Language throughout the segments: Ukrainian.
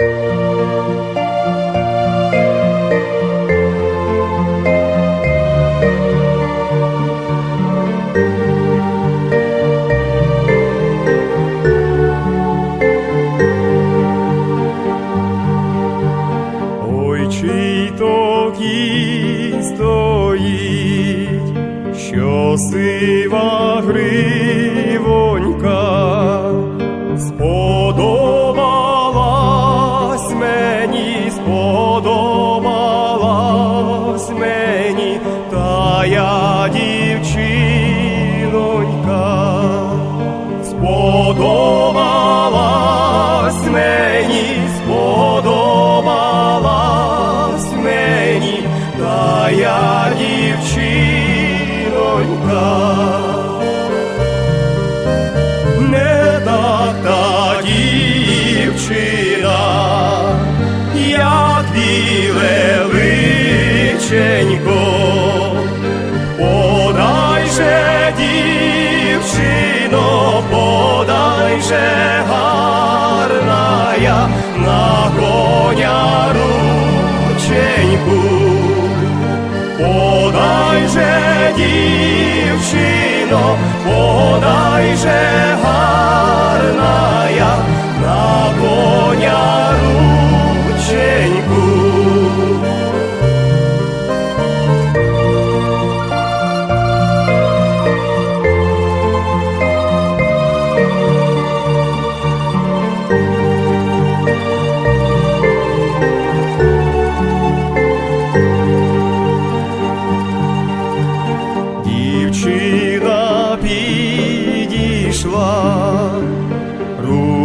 Ой, дівчино, подай же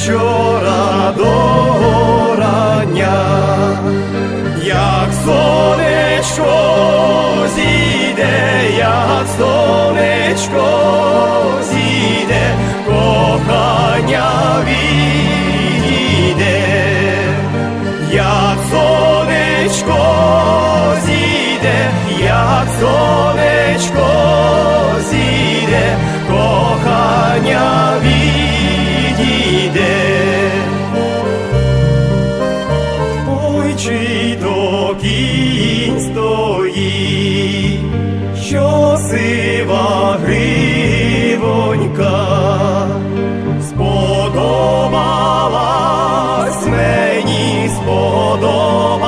Вечора до рання як сонечко зійде, як сонечко зійде, кохання відійде, як сонечко зійде, як сонечко зійде, кохання сива грівонька сподобалась мені, сподобалась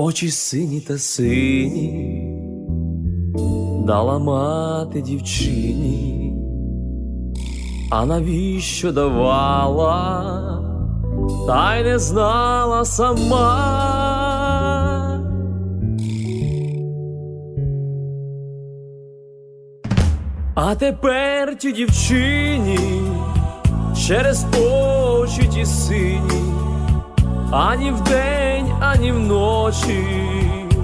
Очі сині та сині дала мати дівчині, а навіщо давала, та й не знала сама. А тепер тій дівчині через очі ті сині, ані вдень, ані вночі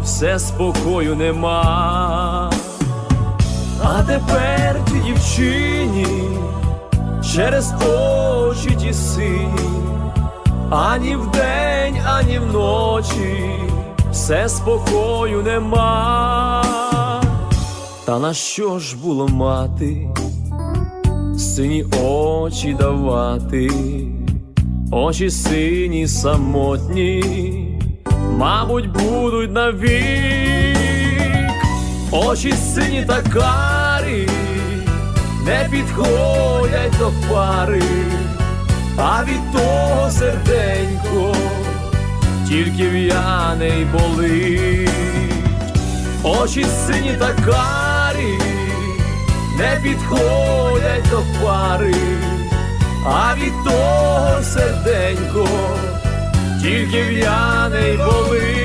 все спокою нема. А тепер ті дівчині через очі ті сині, ані вдень, ані вночі все спокою нема. Та на що ж було мати, сині очі давати, очі сині самотні, мабуть, будуть навік, очі сині та карі, не підходять до пари, а від того серденько тільки в'яне й болить. Очі сині та карі не підходять до пари, а від того серденько тільки в'яне й болить.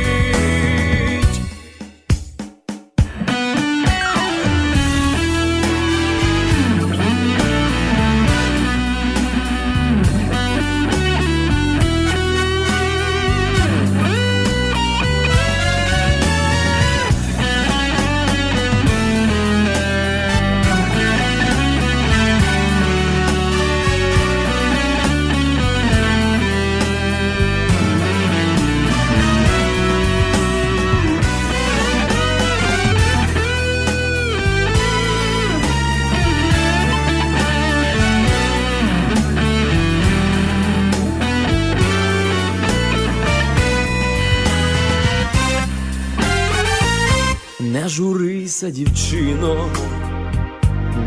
Журися, дівчино,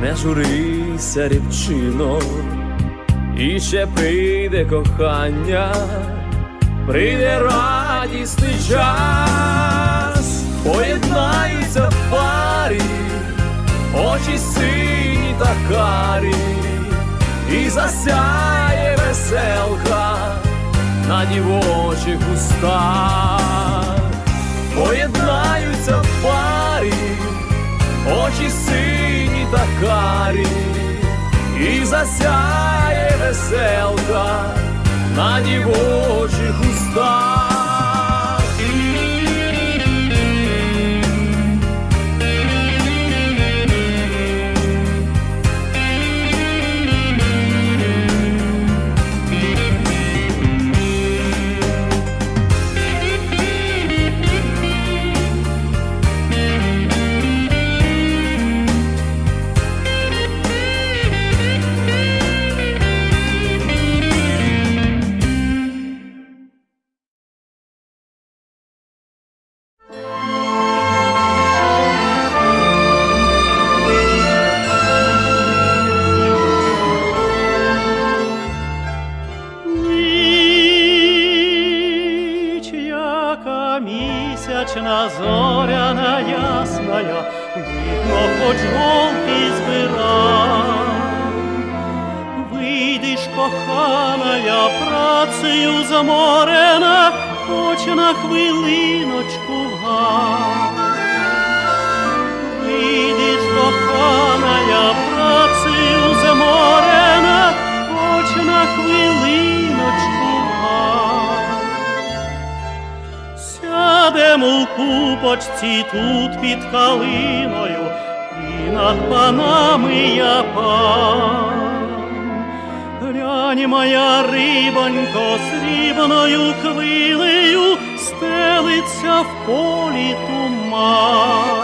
не журися, рівчино, і ще прийде кохання, прийде радісний час, поєднаються в парі, очі сині та карі, і засяє веселка на дівочих устах. Поєднаються в парі, очі сині та карі, і засяє веселка на дівочих устах. Коханая, працею заморена, хоч на хвилиночку в гай. Вийдеш, коханая, працею заморена, хоч на хвилиночку в. Сядемо в купочці тут під калиною, і над панами я пан. Глянь, моя рибонько, срібною хвилею стелиться в полі туман.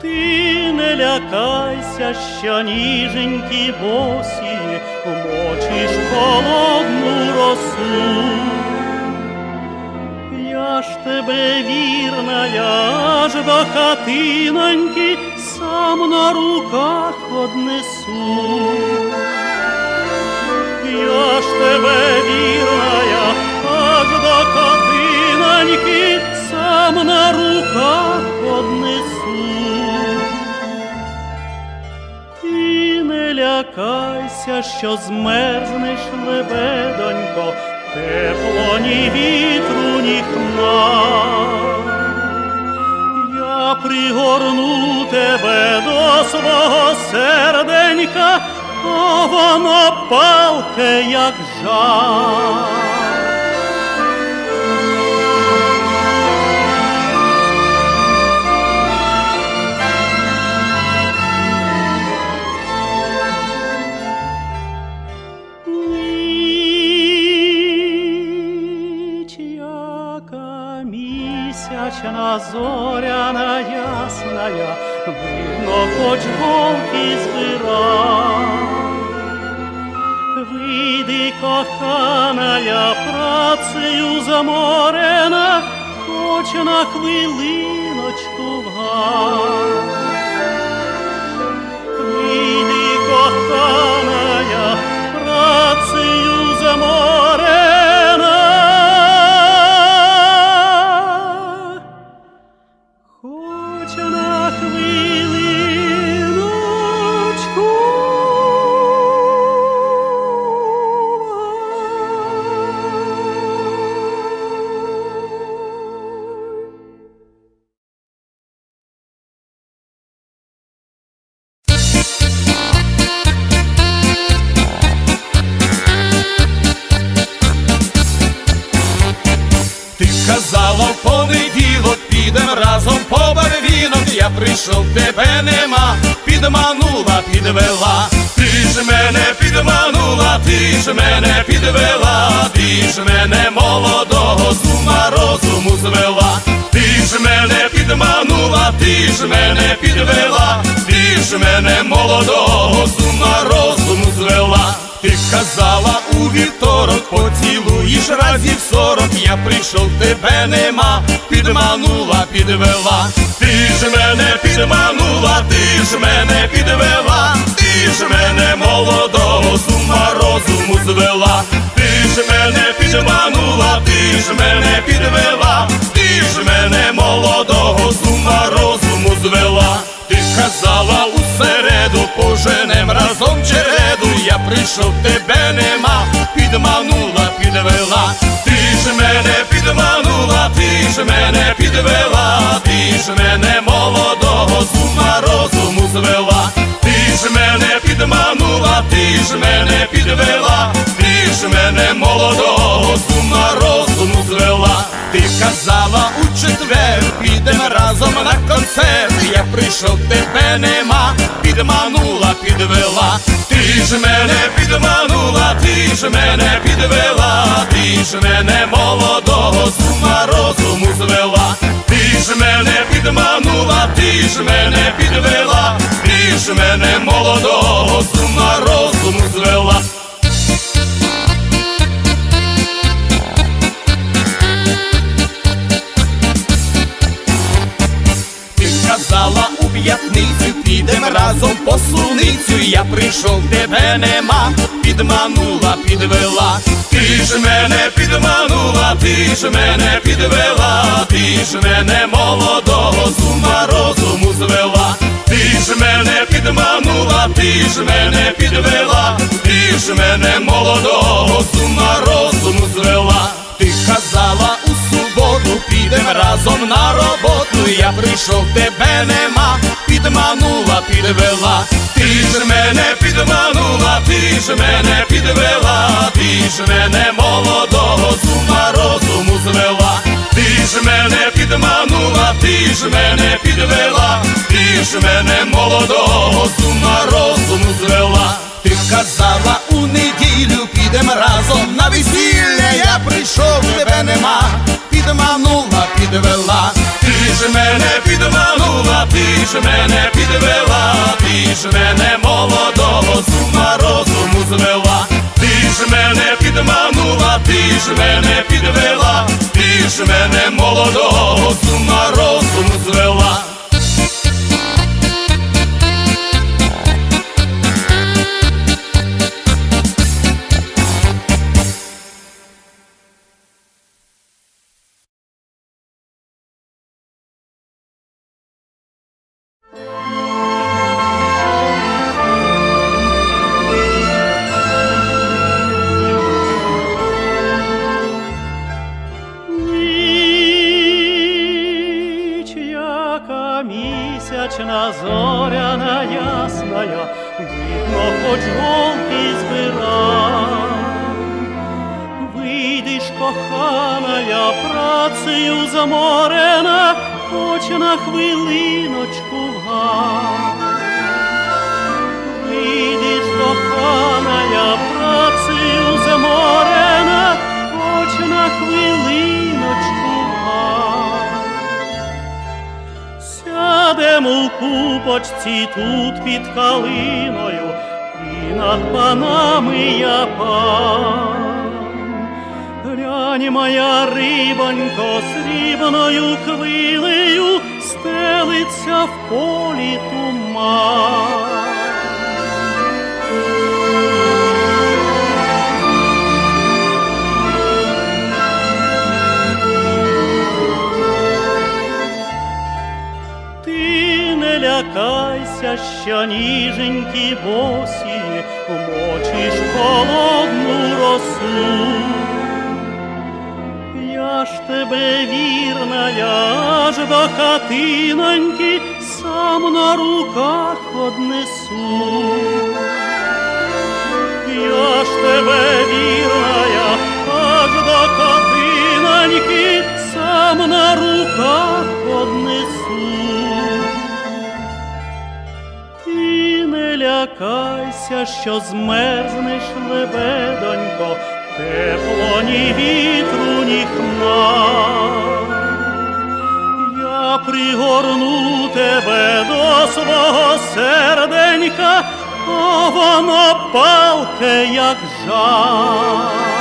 Ти не лякайся, що ніженькі босі мочиш холодну росу. Я ж тебе вірна, я до хатиноньки сам на руках однесу. Я ж тебе вірна, аж до хатиноньки сам на руках однесу. Ти не лякайся, що змерзнеш, лебедонько, тепло ні вітру, ні хна, Я пригорну тебе до свого серденька, а воно палке, як жар. Місячна зоряна ясная, видно, хоч голки збира. Вийди, коханая, працею заморена, хоч на хвилиночку в. Вийди, коханая, ти ж мене підвела, ти ж мене молодого з ума розуму звела. Ти казала у вівторок, поцілуєш разів сорок, я прийшов, тебе нема, підманула, підвела, ти ж мене підманула, ти ж мене підвела, ти ж мене молодого з ума розуму звела, ти ж мене підманула, ти ж мене підвела, ти ж мене молодого з ума розуму звела. Ти казала у середу, поженем разом череду, я прийшов, тебе нема, підманула, підвела, ти ж мене підманула, ти ж мене підвела, ти ж мене молодого з ума розуму звела, ти ж мене підманула, ти ж мене підвела, ти ж мене молодого з ума розуму звела, ти казала у четвер, підемо разом на концерт, я прийшов, тебе нема, підманула, підвела, ти ж мене підманула, ти ж мене підвела, ти ж мене молодого з ума розуму звела, ти ж мене підманула, ти ж мене підвела, ти ж мене молодого з ума розуму звела. Ти казала у п'ятницю, підем разом по суницю. Я прийшов, тебе нема, підманула, підвела. Ти ж мене підманула, ти ж мене підвела, ти ж мене молодого з ума розуму звела. Ти ж мене підманула, ти ж мене підвела, ти ж мене молодого з ума розуму звела. Ти казала у суботу, підем разом на роботу. Я прийшов, тебе нема, підманула, підвела. Ти ж мене підманула, ти ж мене підвела, ти ж мене молодого з ума розуму звела. Ти ж мене підманула, ти ж мене підвела, ти ж мене молодого з ума розуму звела. Ти казала у неділю підем разом на весілля, я прийшов, тебе нема, підманула, підвела, ти ж мене підманула, ти ж мене підвела, ти ж мене молодого мене молодого сума розум розуму звела. місячна зоряна ясная, видно, хоч голки збирай. Вийдеш, коханая, працею заморена, хоч на хвилиночку в гай. Вийдеш, коханая, працею заморена, В купочці тут під калиною, і над панами я пан. Глянь, моя рибонько, срібною хвилею стелиться в полі туман. Лякайся, що ніженькі босі мочиш холодну росу. Я ж тебе вірна, я ж до хатиноньки сам на руках однесу. Я ж тебе вірна, я аж до хатиноньки сам на руках однесу. Лякайся, що змерзнеш, лебедонько, тепло ні вітру, ні хмар. Я пригорну тебе до свого серденька, а воно палке, як жар.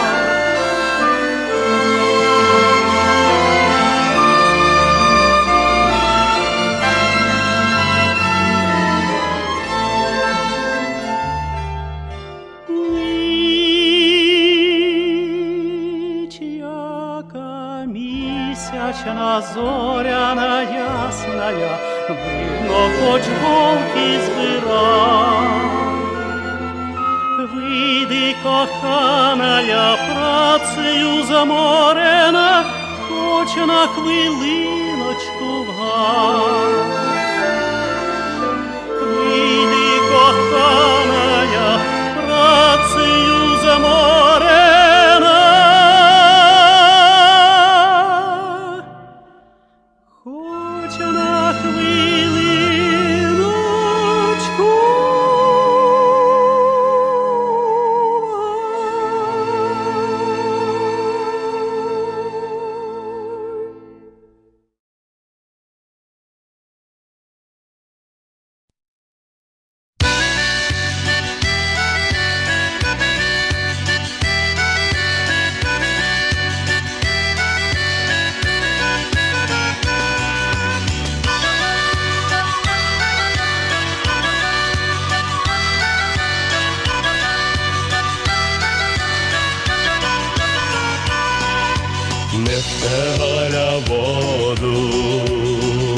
Воду,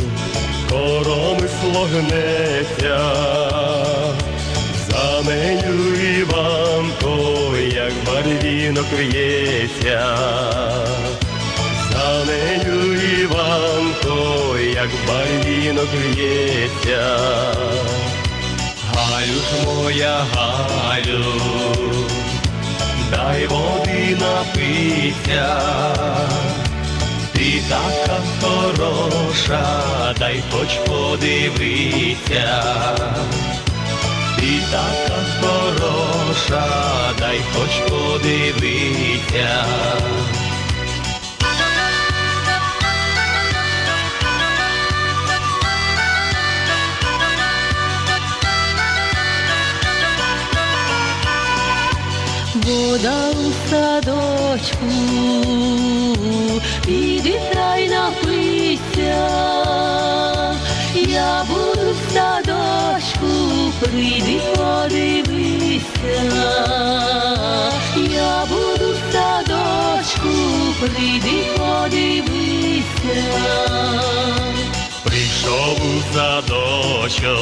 коромисло гнеться, за нею Іванко, як барвінок в'ється, за нею Іванко, як барвінок в'ється. Галю ж моя Галю, дай води напиться, ти така хороша, дай хоч подивися, ти така хороша, дай хоч подивися. Вода у садочку, піди край напися, я буду в садочку, прийди подивися, я буду в садочку, прийди подивися. Прийшов у садочок,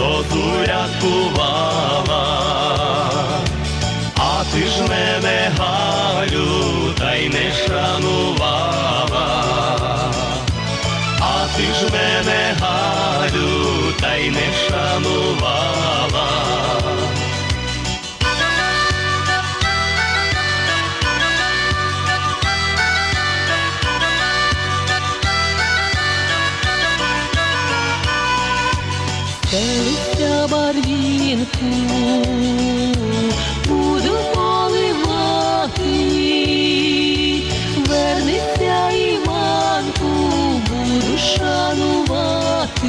зозуляткувала, а ти ж мене Галю, та й не шанувала, а ти ж мене Галю. та й не шанувала. Стелиться барвінку, буду поливати, вернеться Іванку, буду шанувати,